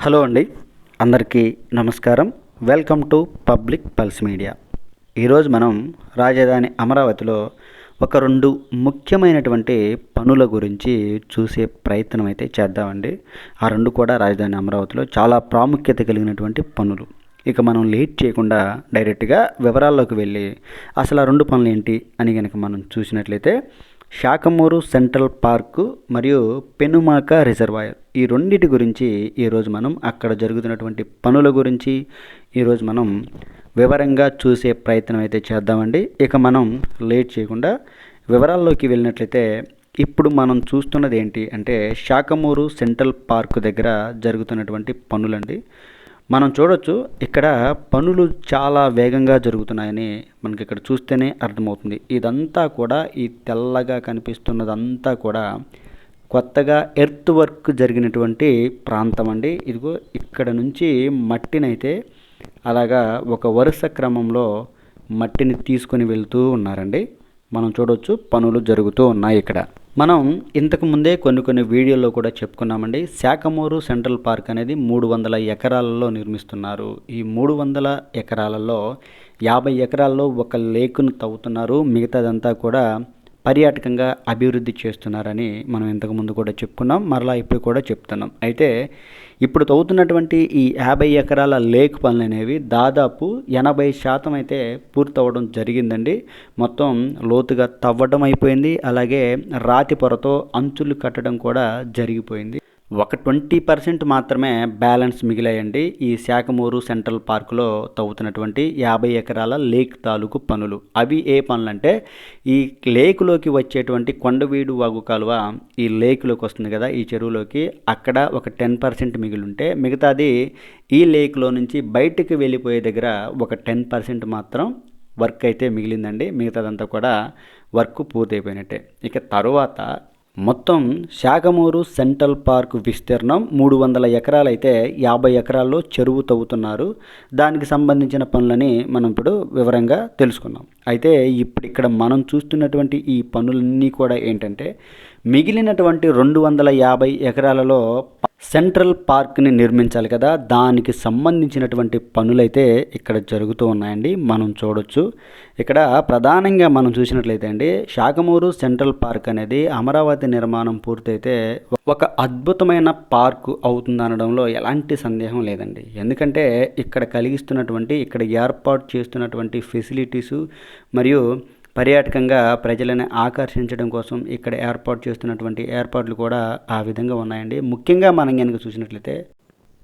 Hello అండి అందరికీ నమస్కారం. Welcome to public pulse media. ఈరోజు మనం రాజధాని అమరావతిలో ఒక రెండు ముఖ్యమైనటువంటి పనుల గురించి చూసే ప్రయత్నం అయితే చేద్దామండి. ఆ రెండు కూడా రాజధాని అమరావతిలో చాలా ప్రాముఖ్యత కలిగినటువంటి పనులు. ఇక మనం లేట్ చేయకుండా డైరెక్ట్గా వివరాల్లోకి వెళ్ళి అసలు ఆ రెండు పనులు ఏంటి అని కనుక మనం చూసినట్లయితే శాఖమూరు సెంట్రల్ పార్కు మరియు పెనుమాక రిజర్వాయర్. ఈ రెండిటి గురించి ఈరోజు మనం అక్కడ జరుగుతున్నటువంటి పనుల గురించి ఈరోజు మనం వివరంగా చూసే ప్రయత్నం అయితే చేద్దామండి. ఇక మనం లేట్ చేయకుండా వివరాల్లోకి వెళ్ళినట్లయితే ఇప్పుడు మనం చూస్తున్నది ఏంటి అంటే శాఖమూరు సెంట్రల్ పార్క్ దగ్గర జరుగుతున్నటువంటి పనులండి. మనం చూడొచ్చు ఇక్కడ పనులు చాలా వేగంగా జరుగుతున్నాయని మనకి ఇక్కడ చూస్తేనే అర్థమవుతుంది. ఇదంతా కూడా ఈ తెల్లగా కనిపిస్తున్నదంతా కూడా కొత్తగా ఎర్త్ వర్క్ జరిగినటువంటి ప్రాంతం అండి. ఇదిగో ఇక్కడ నుంచి మట్టినైతే అలాగా ఒక వరుస క్రమంలో మట్టిని తీసుకొని వెళ్తూ ఉన్నారండి. మనం చూడొచ్చు పనులు జరుగుతూ ఉన్నాయి ఇక్కడ. మనం ఇంతకు ముందే కొన్ని కొన్ని వీడియోల్లో కూడా చెప్పుకున్నామండి. శాఖమూరు సెంట్రల్ పార్క్ అనేది మూడు వందల ఎకరాలలో నిర్మిస్తున్నారు. ఈ మూడు వందల ఎకరాలలో యాభై ఎకరాల్లో ఒక లేకును తవ్వుతున్నారు. మిగతాదంతా కూడా పర్యాటకంగా అభివృద్ధి చేస్తున్నారని మనం ఇంతకుముందు కూడా చెప్పుకున్నాం మరలా ఇప్పుడు కూడా చెప్తున్నాం. అయితే ఇప్పుడు తవ్వుతున్నటువంటి ఈ యాభై ఎకరాల లేక్ పనులు అనేవి దాదాపు ఎనభై శాతం అయితే పూర్తవడం జరిగిందండి. మొత్తం లోతుగా తవ్వడం అయిపోయింది అలాగే రాతి పొరతో అంచులు కట్టడం కూడా జరిగిపోయింది. ఒక ట్వంటీ పర్సెంట్ మాత్రమే బ్యాలెన్స్ మిగిలాయండి. ఈ శాఖమూరు సెంట్రల్ పార్కులో తవ్వుతున్నటువంటి యాభై ఎకరాల లేక్ తాలూకు పనులు. అవి ఏ పనులు అంటే ఈ లేకులోకి వచ్చేటువంటి కొండవీడు వాగు కాలువ ఈ లేకులోకి వస్తుంది కదా ఈ చెరువులోకి. అక్కడ ఒక టెన్ పర్సెంట్ మిగిలింటే మిగతాది ఈ లేక్లో నుంచి బయటికి వెళ్ళిపోయే దగ్గర ఒక టెన్ పర్సెంట్ మాత్రం వర్క్ అయితే మిగిలిందండి. మిగతాదంతా కూడా వర్క్ పూర్తయిపోయినట్టే. ఇక తర్వాత మొత్తం శాఖమూరు సెంట్రల్ పార్క్ విస్తీర్ణం మూడు వందల ఎకరాలైతే యాభై ఎకరాల్లో చెరువు తవ్వుతున్నారు. దానికి సంబంధించిన పనులని మనం ఇప్పుడు వివరంగా తెలుసుకుందాం. అయితే ఇప్పుడు ఇక్కడ మనం చూస్తున్నటువంటి ఈ పనులన్నీ కూడా ఏంటంటే మిగిలినటువంటి రెండు వందల యాభై ఎకరాలలో సెంట్రల్ పార్క్ని నిర్మించాలి కదా. దానికి సంబంధించినటువంటి పనులైతే ఇక్కడ జరుగుతూ ఉన్నాయండి. మనం చూడొచ్చు. ఇక్కడ ప్రధానంగా మనం చూసినట్లయితే అండి శాఖమూరు సెంట్రల్ పార్క్ అనేది అమరావతి నిర్మాణం పూర్తయితే ఒక అద్భుతమైన పార్కు అవుతుంది అనడంలో ఎలాంటి సందేహం లేదండి. ఎందుకంటే ఇక్కడ కలిగిస్తున్నటువంటి ఇక్కడ ఏర్పాటు చేస్తున్నటువంటి ఫెసిలిటీసు మరియు పర్యాటకంగా ప్రజలను ఆకర్షించడం కోసం ఇక్కడ ఏర్పాటు చేస్తున్నటువంటి ఏర్పాట్లు కూడా ఆ విధంగా ఉన్నాయండి. ముఖ్యంగా మనం కనుక చూసినట్లయితే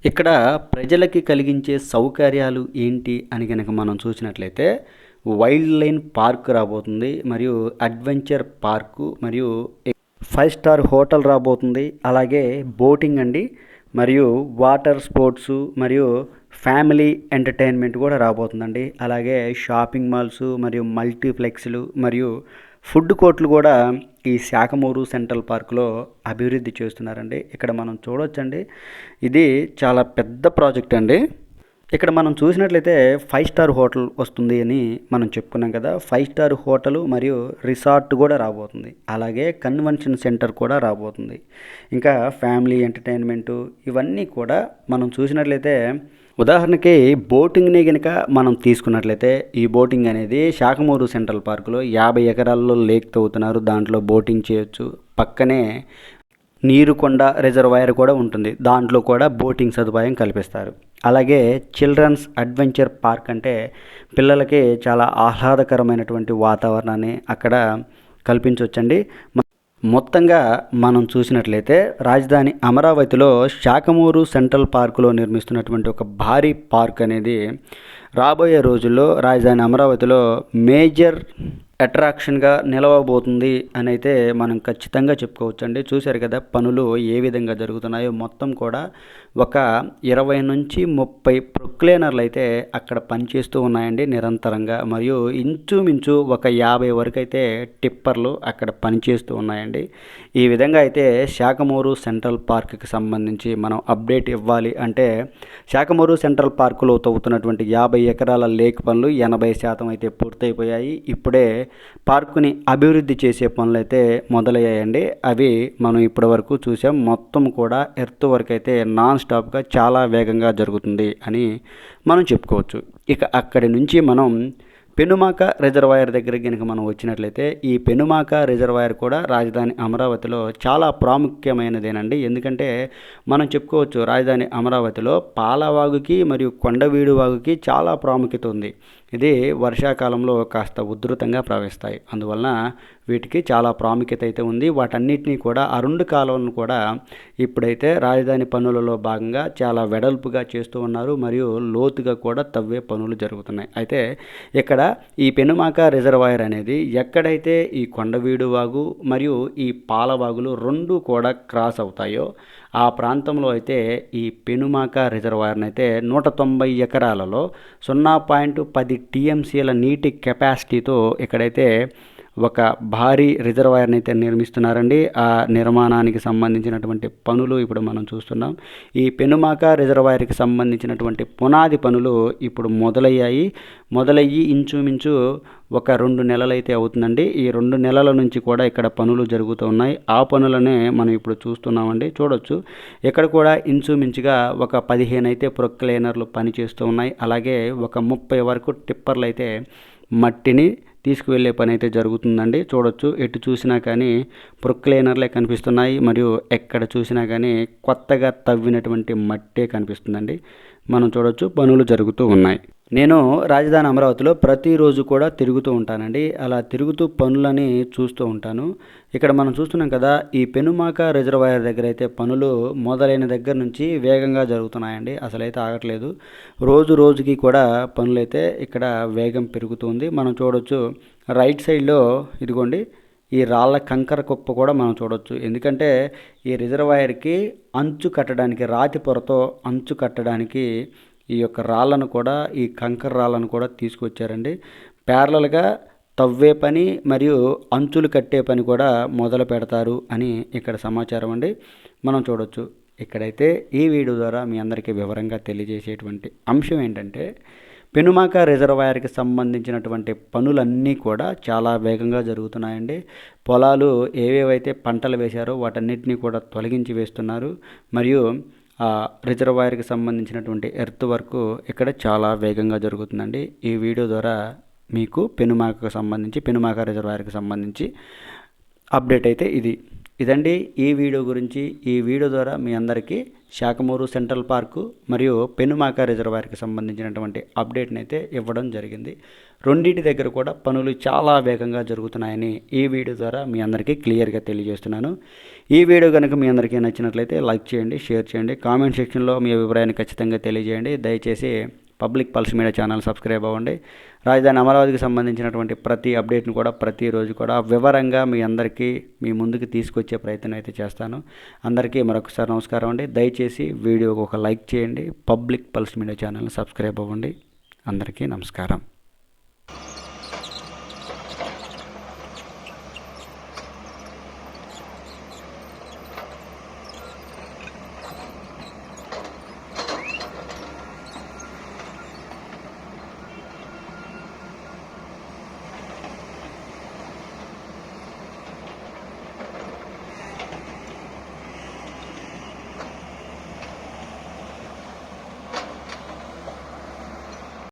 ఇక్కడ ప్రజలకి కలిగించే సౌకర్యాలు ఏంటి అని కనుక మనం చూసినట్లయితే వైల్డ్ లైన్ పార్క్ రాబోతుంది మరియు అడ్వెంచర్ పార్కు మరియు ఫైవ్ స్టార్ హోటల్ రాబోతుంది అలాగే బోటింగ్ అండి మరియు వాటర్ స్పోర్ట్స్ మరియు ఫ్యామిలీ ఎంటర్టైన్మెంట్ కూడా రాబోతుందండి. అలాగే షాపింగ్ మాల్స్ మరియు మల్టీప్లెక్స్లు మరియు ఫుడ్ కోర్ట్లు కూడా ఈ శాఖమూరు సెంట్రల్ పార్క్లో అభివృద్ధి చేస్తున్నారండి. ఇక్కడ మనం చూడొచ్చండి. ఇది చాలా పెద్ద ప్రాజెక్ట్ అండి. ఇక్కడ మనం చూసినట్లయితే ఫైవ్ స్టార్ హోటల్ వస్తుంది అని మనం చెప్పుకున్నాం కదా. ఫైవ్ స్టార్ హోటల్ మరియు రిసార్ట్ కూడా రాబోతుంది. అలాగే కన్వెన్షన్ సెంటర్ కూడా రాబోతుంది. ఇంకా ఫ్యామిలీ ఎంటర్టైన్మెంటు ఇవన్నీ కూడా మనం చూసినట్లయితే ఉదాహరణకి బోటింగ్ని కనుక మనం తీసుకున్నట్లయితే ఈ బోటింగ్ అనేది శాఖమూరు సెంట్రల్ పార్కులో యాభై ఎకరాల్లో లేక్ తవ్వుతున్నారు. దాంట్లో బోటింగ్ చేయొచ్చు. పక్కనే నీరుకొండ రిజర్వాయర్ కూడా ఉంటుంది. దాంట్లో కూడా బోటింగ్ సదుపాయం కల్పిస్తారు. అలాగే చిల్డ్రన్స్ అడ్వెంచర్ పార్క్ అంటే పిల్లలకి చాలా ఆహ్లాదకరమైనటువంటి వాతావరణాన్ని అక్కడ కల్పించవచ్చండి మొత్తంగా మనం చూసినట్లయితే రాజధాని అమరావతిలో శాఖమూరు సెంట్రల్ పార్కులో నిర్మిస్తున్నటువంటి ఒక భారీ పార్క్ అనేది రాబోయే రోజుల్లో రాజధాని అమరావతిలో మేజర్ అట్రాక్షన్గా నిలవబోతుంది అని అయితే మనం ఖచ్చితంగా చెప్పుకోవచ్చండి. చూశారు కదా పనులు ఏ విధంగా జరుగుతున్నాయో. మొత్తం కూడా ఒక ఇరవై నుంచి ముప్పై ప్రొక్లేనర్లు అయితే అక్కడ పనిచేస్తూ ఉన్నాయండి నిరంతరంగా. మరియు ఇంచుమించు ఒక యాభై వరకు అయితే టిప్పర్లు అక్కడ పనిచేస్తూ ఉన్నాయండి. ఈ విధంగా అయితే శాఖమూరు సెంట్రల్ పార్క్కి సంబంధించి మనం అప్డేట్ ఇవ్వాలి అంటే శాఖమూరు సెంట్రల్ పార్కులో తవ్వుతున్నటువంటి యాభై ఎకరాల లేక్ పనులు ఎనభై శాతం అయితే పూర్తయిపోయాయి. ఇప్పుడే పార్కుని అభివృద్ధి చేసే పనులు అయితే మొదలయ్యాయండి. అవి మనం ఇప్పటివరకు చూసాం. మొత్తం కూడా ఎర్త్ వర్క్ అయితే నాన్ స్టాప్గా చాలా వేగంగా జరుగుతుంది అని మనం చెప్పుకోవచ్చు. ఇక అక్కడి నుంచి మనం పెనుమాక రిజర్వాయర్ దగ్గర కనుక మనం వచ్చినట్లయితే ఈ పెనుమాక రిజర్వాయర్ కూడా రాజధాని అమరావతిలో చాలా ప్రాముఖ్యమైనదేనండి. ఎందుకంటే మనం చెప్పుకోవచ్చు రాజధాని అమరావతిలో పాలవాగుకి మరియు కొండవీడు వాగుకి చాలా ప్రాముఖ్యత ఉంది. ఇది వర్షాకాలంలో కాస్త ఉధృతంగా ప్రవహిస్తాయి. అందువలన వీటికి చాలా ప్రాముఖ్యత అయితే ఉంది. వాటన్నిటినీ కూడా ఆ రెండు కాలువలను కూడా ఇప్పుడైతే రాజధాని పనులలో భాగంగా చాలా వెడల్పుగా చేస్తూ ఉన్నారు. మరియు లోతుగా కూడా తవ్వే పనులు జరుగుతున్నాయి. అయితే ఇక్కడ ఈ పెనుమాక రిజర్వాయర్ అనేది ఎక్కడైతే ఈ కొండవీడు వాగు మరియు ఈ పాలవాగులు రెండు కూడా క్రాస్ అవుతాయో ఆ ప్రాంతంలో అయితే ఈ పెనుమాక రిజర్వాయర్ని అయితే నూట తొంభై ఎకరాలలో సున్నా పాయింట్ పది టీఎంసీల నీటి కెపాసిటీతో ఇక్కడైతే ఒక భారీ రిజర్వాయర్ని అయితే నిర్మిస్తున్నారండి. ఆ నిర్మాణానికి సంబంధించినటువంటి పనులు ఇప్పుడు మనం చూస్తున్నాం. ఈ పెనుమాక రిజర్వాయర్కి సంబంధించినటువంటి పునాది పనులు ఇప్పుడు మొదలయ్యాయి. మొదలయ్యి ఇంచుమించు ఒక రెండు నెలలైతే అవుతుందండి. ఈ రెండు నెలల నుంచి కూడా ఇక్కడ పనులు జరుగుతూ ఉన్నాయి. ఆ పనులనే మనం ఇప్పుడు చూస్తున్నామండి. చూడొచ్చు. ఇక్కడ కూడా ఇంచుమించుగా ఒక పదిహేను అయితే ప్రొక్లైనర్లు పనిచేస్తూ ఉన్నాయి. అలాగే ఒక ముప్పై వరకు టిప్పర్లు అయితే మట్టిని తీసుకువెళ్ళే పని అయితే జరుగుతుందండి. చూడొచ్చు ఎటు చూసినా కానీ ప్రొక్లైనర్లే కనిపిస్తున్నాయి. మరియు ఎక్కడ చూసినా కానీ కొత్తగా తవ్వినటువంటి మట్టే కనిపిస్తుందండి. మనం చూడొచ్చు పనులు జరుగుతూ ఉన్నాయి. నేను రాజధాని అమరావతిలో ప్రతిరోజు కూడా తిరుగుతూ ఉంటానండి. అలా తిరుగుతూ పనులని చూస్తూ ఉంటాను. ఇక్కడ మనం చూస్తున్నాం కదా ఈ పెనుమాక రిజర్వాయర్ దగ్గర అయితే పనులు మొదలైన దగ్గర నుంచి వేగంగా జరుగుతున్నాయండి. అసలైతే ఆగట్లేదు. రోజు రోజుకి కూడా పనులైతే ఇక్కడ వేగం పెరుగుతుంది. మనం చూడొచ్చు రైట్ సైడ్లో ఇదిగోండి ఈ రాళ్ళ కంకర కుప్ప కూడా మనం చూడొచ్చు. ఎందుకంటే ఈ రిజర్వాయర్కి అంచు కట్టడానికి రాతి పొరతో అంచు కట్టడానికి ఈ యొక్క రాళ్ళను కూడా ఈ కంకర రాళ్ళను కూడా తీసుకొచ్చారండి ప్యారలల్గా తవ్వే పని మరియు అంచులు కట్టే పని కూడా మొదలు పెడతారు అని ఇక్కడ సమాచారం అండి. మనం చూడొచ్చు. ఇక్కడైతే ఈ వీడియో ద్వారా మీ అందరికీ వివరంగా తెలియజేసేటువంటి అంశం ఏంటంటే పెనుమాక రిజర్వాయర్కి సంబంధించినటువంటి పనులన్నీ కూడా చాలా వేగంగా జరుగుతున్నాయండి. పొలాలు ఏవేవైతే పంటలు వేశారో వాటన్నిటినీ కూడా తొలగించి వేస్తున్నారు. మరియు రిజర్వాయర్కి సంబంధించినటువంటి ఎర్త్ వర్క్ ఇక్కడ చాలా వేగంగా జరుగుతుందండి. ఈ వీడియో ద్వారా మీకు పెనుమాకకు సంబంధించి పెనుమాక రిజర్వాయర్కి సంబంధించి అప్డేట్ అయితే ఇది. ఇదండి ఈ వీడియో గురించి. ఈ వీడియో ద్వారా మీ అందరికీ శాఖమూరు సెంట్రల్ పార్కు మరియు పెనుమాక రిజర్వాయర్కి సంబంధించినటువంటి అప్డేట్ని అయితే ఇవ్వడం జరిగింది. రెండింటి దగ్గర కూడా పనులు చాలా వేగంగా జరుగుతున్నాయని ఈ వీడియో ద్వారా మీ అందరికీ క్లియర్గా తెలియజేస్తున్నాను. ఈ వీడియో కనుక మీ అందరికీ నచ్చినట్లయితే లైక్ చేయండి షేర్ చేయండి కామెంట్ సెక్షన్లో మీ అభిప్రాయాన్ని ఖచ్చితంగా తెలియజేయండి. దయచేసి public pulse media channel subscribe అవ్వండి. రాజధాని అమరావతికి సంబంధించినటువంటి ప్రతి అప్డేట్ని కూడా ప్రతిరోజు కూడా వివరంగా మీ అందరికీ మీ ముందుకు తీసుకొచ్చే ప్రయత్నం అయితే చేస్తాను. అందరికీ మరొకసారి నమస్కారం అండి. దయచేసి వీడియోకి ఒక లైక్ చేయండి. పబ్లిక్ పల్స్ మీడియా ఛానల్ని సబ్స్క్రైబ్ అవ్వండి. అందరికీ నమస్కారం.